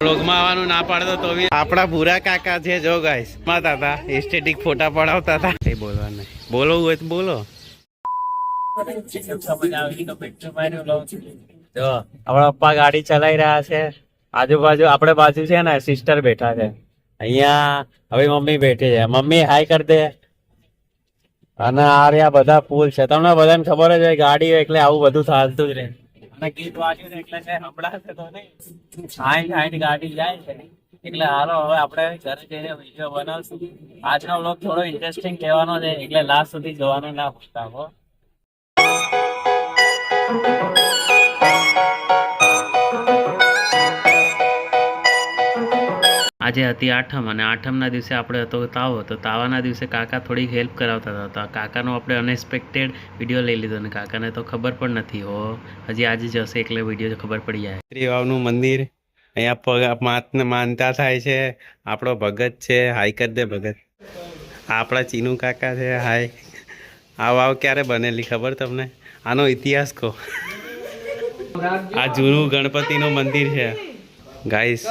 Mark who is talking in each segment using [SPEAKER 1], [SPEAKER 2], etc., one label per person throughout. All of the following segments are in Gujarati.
[SPEAKER 1] બ્લોગમાં આવવાનું ના પાડતો તો બી આપણા ભૂરા કાકા છે જો ગાઈસ માતા હતા એસ્થેટિક ફોટા પડાવતા હતા. એ બોલવા બોલવું હોય તો બોલો.
[SPEAKER 2] જો, આપણા પપ્પા ગાડી ચલાવી રહ્યા છે. આજુબાજુ આપણે બાજુ છે ને સિસ્ટર બેઠા છે. અહીંયા હવે મમ્મી બેઠી છે. મમ્મી હાય કર દે. અને આ રહ્યા બધા પુલ છે. તમને બધાને ખબર જ હોય ગાડી એટલે આવું બધું ચાલતું જ રહે. અને ગીત વાગ્યું એટલે કઈ સંભળાશે તો નહીં. સાઈઠ સાઈઠ ગાડી જાય છે. એટલે હાલો, હવે આપણે ઘરે જઈને વીડિયો બનાવશું. આજનો બ્લોગ થોડો ઇન્ટરેસ્ટિંગ કહેવાનો છે, એટલે લાસ્ટ સુધી જોવાનું ના ભૂલતા હો. આજે હતી આઠમ અને આઠમના દિવસે આપણે હતો તાવો તો તાવાના દિવસે કાકા થોડીક હેલ્પ કરાવતા હતા. કાકાનો આપણે અનએક્સપેક્ટેડ વીડિયો લઈ લીધો અને કાકાને તો ખબર પણ નથી હો. હજી આજે જશે એટલે વીડિયો ખબર પડી જાય.
[SPEAKER 1] ત્રિવાવનું મંદિર. અહીંયા માતને માનતા થાય છે. આપણો ભગત છે. હાઈ કર દે ભગત. આપણા ચીનુ કાકા છે. હાય. આ વાવ ક્યારે બનેલી ખબર તમને? આનો ઇતિહાસ કહો. આ જૂનું ગણપતિનું મંદિર છે. ગાઈસ,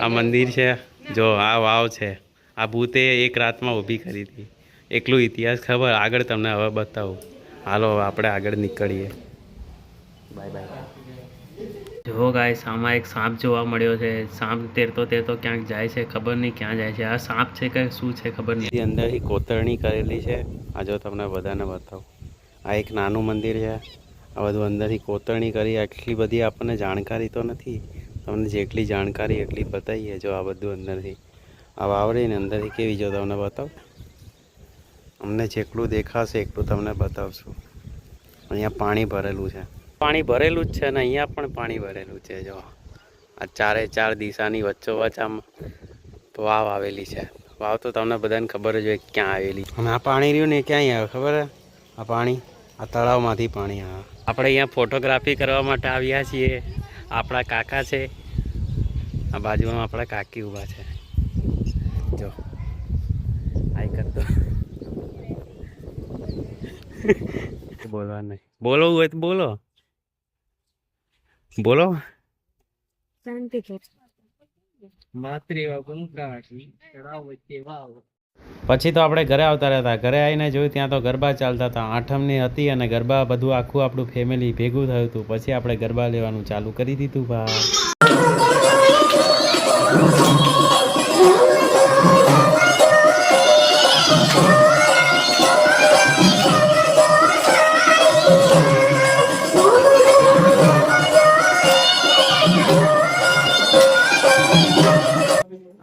[SPEAKER 1] આ મંદિર છે. જો, આ વાવ છે. આ ભૂતે એક રાતમાં ઊભી કરી હતી. એકલું ઇતિહાસ ખબર? આગળ તમને હવે બતાવું. હાલો આપણે આગળ નીકળીએ.
[SPEAKER 2] બાય બાય જો ગાઈસ, આમાં એક સાપ જોવા મળ્યો છે. સાપ તેરતો તેરતો ક્યાંક જાય છે, ખબર નહીં ક્યાં જાય છે. આ સાપ છે કે શું છે, ખબર નહીં.
[SPEAKER 1] અંદરથી કોતરણી કરેલી છે. આ જો તમને બધાને બતાવું. આ એક નાનું મંદિર છે. આ બધું અંદરથી કોતરણી કરી. આટલી બધી આપણને જાણકારી તો નથી. તમને જેટલી જાણકારી, એટલી બતાવીએ જો આ બધું અંદરથી. આ વાવડીને અંદરથી કેવી જો તમને બતાવ? અમને જેટલું દેખાશે એટલું તમને બતાવશું. અહીંયા પાણી ભરેલું છે. પાણી ભરેલું જ છે અને અહીંયા પણ પાણી ભરેલું છે જો. આ ચારે ચાર દિશાની વચ્ચોવચ આમ વાવ આવેલી છે. વાવ તો તમને બધાને ખબર જ હોય ક્યાં આવેલી. અને આ પાણી રહ્યું ને ક્યાંય આવે, ખબર? આ પાણી, આ તળાવમાંથી પાણી આવે. આપણે અહીંયા ફોટોગ્રાફી કરવા માટે આવ્યા છીએ. આપણા કાકા છે. આ બાજુમાં આપણા કાકી ઊભા છે. જો. આઈ કરતો બોલવા નહીં. બોલવું હોય તો બોલો. બોલો. પછી તો આપણે ઘરે આવતા રહેતા. ઘરે આવીને જોયું ત્યાં તો ગરબા ચાલતા હતા. આઠમની હતી અને ગરબા બધું આખું આપણું ફેમિલી ભેગું થયું હતું. પછી આપણે ગરબા લેવાનું ચાલુ કરી દીધું, ભાઈ.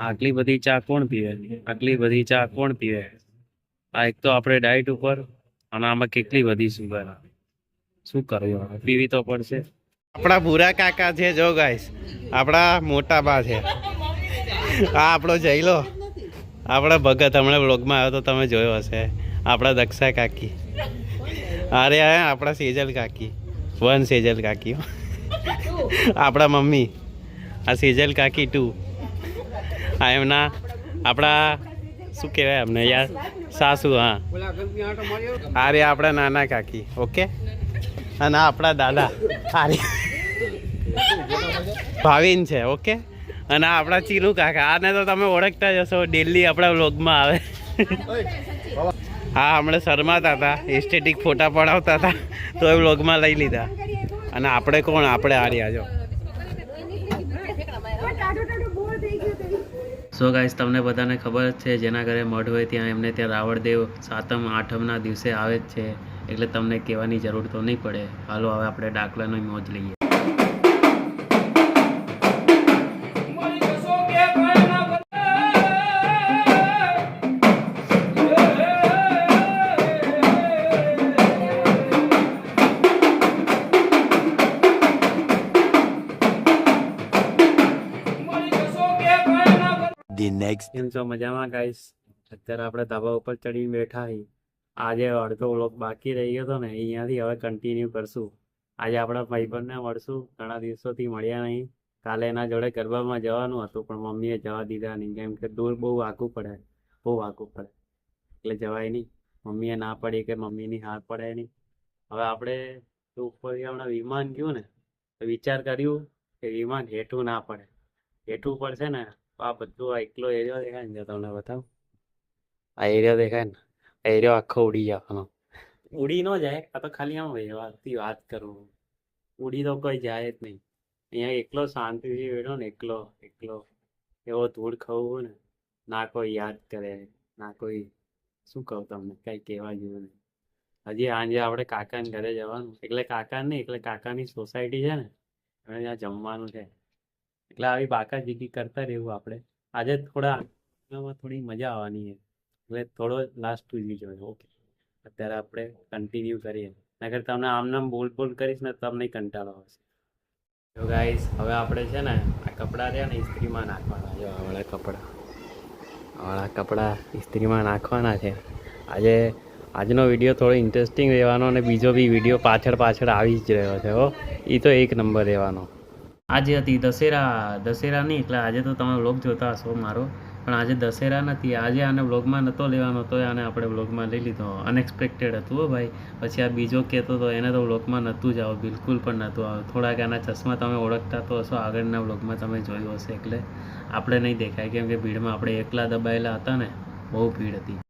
[SPEAKER 1] આટલી બધી ચા કોણ પીવે? આટલી બધી ચા કોણ પીવે? આ એક તો આપણે ડાયટ ઉપર અને આમાં કેટલી બધી સુગર શું કરવું પીવી તો પડશે. આપણા ભૂરા કાકા છે જો ગાઈસ આપણા મોટા બા છે. આ આપણો જઈલો આપણા ભગત હમણાં બ્લોગમાં આવ્યો તો તમે જોયો હશે. આપણા દક્ષા કાકી. અરે આપણા સેજલ કાકી. વન સેજલ કાકી. આપણા મમ્મી. આ સેજલ કાકી ટુ આ એમના આપણા, શું કહેવાય અમને યાર? સાસુ, હા. આ રે આપણા નાના કાકી, ઓકે? અને આપણા દાદા, આ રે ભાવિન છે, ઓકે? અને આપણા ચીનુ કાકા, આને તો તમે ઓળખતા જ હશો ડેલી આપણા વ્લોગમાં આવે. હા, હમણાં શરમાતા હતા એસ્થેટિક ફોટા પડાવતા હતા, તો એ વ્લોગમાં લઈ લીધા. અને આપણે કોણ? આપણે આ રહ્યા, જો.
[SPEAKER 2] સો ગાઈસ તમને બધાને ખબર છે, જેના ઘરે મઢ હોય ત્યાં એમને ત્યાં રાવણદેવ સાતમ આઠમના દિવસે આવે જ છે. એટલે તમને કહેવાની જરૂર તો નહીં પડે. હાલો, હવે આપણે ડાકલાનો મોજ લઈએ.
[SPEAKER 3] The નેક્સ્ટ
[SPEAKER 2] કેમ છો? મજામાં ગાઈસ અત્યારે આપણે ધાબા ઉપર ચડીને બેઠા હી. આજે અડધો વ્લોગ બાકી રહી ગયો હતો ને, અહીંયાથી હવે કન્ટિન્યુ કરશું. આજે આપણા ભાઈબંધને મળશું. ઘણા દિવસોથી મળ્યા નહીં. કાલે એના જોડે ગરબામાં જવાનું હતું, પણ મમ્મીએ જવા દીધા નહીં. કેમ કે દૂર બહુ આઘું પડે. બહુ વાકું પડે. એટલે જવાય નહીં. મમ્મીએ ના પડી કે મમ્મીની હાર પડે નહીં. હવે આપણે ઉપરથી હમણાં વિમાન ગયું ને વિચાર કર્યું કે વિમાન હેઠું ના પડે.
[SPEAKER 1] હેઠું પડશે ને આ બધું આ એકલો એરિયો દેખાય ને તમને બતાવું આ એરિયો દેખાય ને એરિયો આખો ઉડી જવાનો ઉડી ન જાય આ તો ખાલી આમ વ્યવહારથી વાત કરું ઉડી તો કોઈ જાય જ નહીં અહીંયા એકલો શાંતિથી બેઠો ને એકલો એકલો એવો ધૂળ ખાવું ને ના કોઈ યાદ કરે ના કોઈ શું કહું તમને કઈ કહેવા જેવું નહીં હજી આજે આપણે કાકાને ઘરે જવાનું એટલે કાકા નહીં એટલે કાકાની સોસાયટી છે ને એને ત્યાં જમવાનું છે એટલે આવી બાકા જીગી કરતા રહેવું આપણે. આજે થોડા આમાં થોડી મજા આવવાની છે. એટલે થોડો લાસ્ટ સુધી જોઈએ ઓકે અત્યારે આપણે કન્ટિન્યુ કરીએ. નગર તમને આમ નામ બોલ બોલ કરીશ ને તમને કંટાળો આવશે. જો ગાઈસ હવે આપણે છે ને આ કપડાં રહ્યા ને ઇસ્ત્રીમાં નાખવાના. જો આવાળા કપડાં. આ વાળા કપડાં ઇસ્ત્રીમાં નાખવાના છે. આજે, આજનો વીડિયો થોડો ઇન્ટરેસ્ટિંગ રહેવાનો અને બીજો બી વીડિયો પાછળ પાછળ આવી જ રહ્યો છે હો. એ તો એક નંબર રહેવાનો. આજે હતી દશેરા દશેરા નહીં, એટલે આજે તો તમે વ્લોગ જોતા હશો મારો. પણ આજે દશેરા નથી, આજે આને વ્લોગમાં નહોતો લેવાનો તો આને આપણે વ્લોગમાં લઈ લીધો. અનએક્સપેક્ટેડ હતું હો ભાઈ. પછી આ બીજો કહેતો હતો એને તો બ્લોગમાં નહોતું જ આવું, બિલકુલ પણ નહોતું આવ્યું થોડાક આના ચશ્મા તમે ઓળખતા તો હશો, આગળના વ્લોગમાં તમે જોયું હશે એટલે. આપણે નહીં દેખાય, કેમ કે ભીડમાં આપણે એકલા દબાયેલા હતા ને, બહુ ભીડ હતી.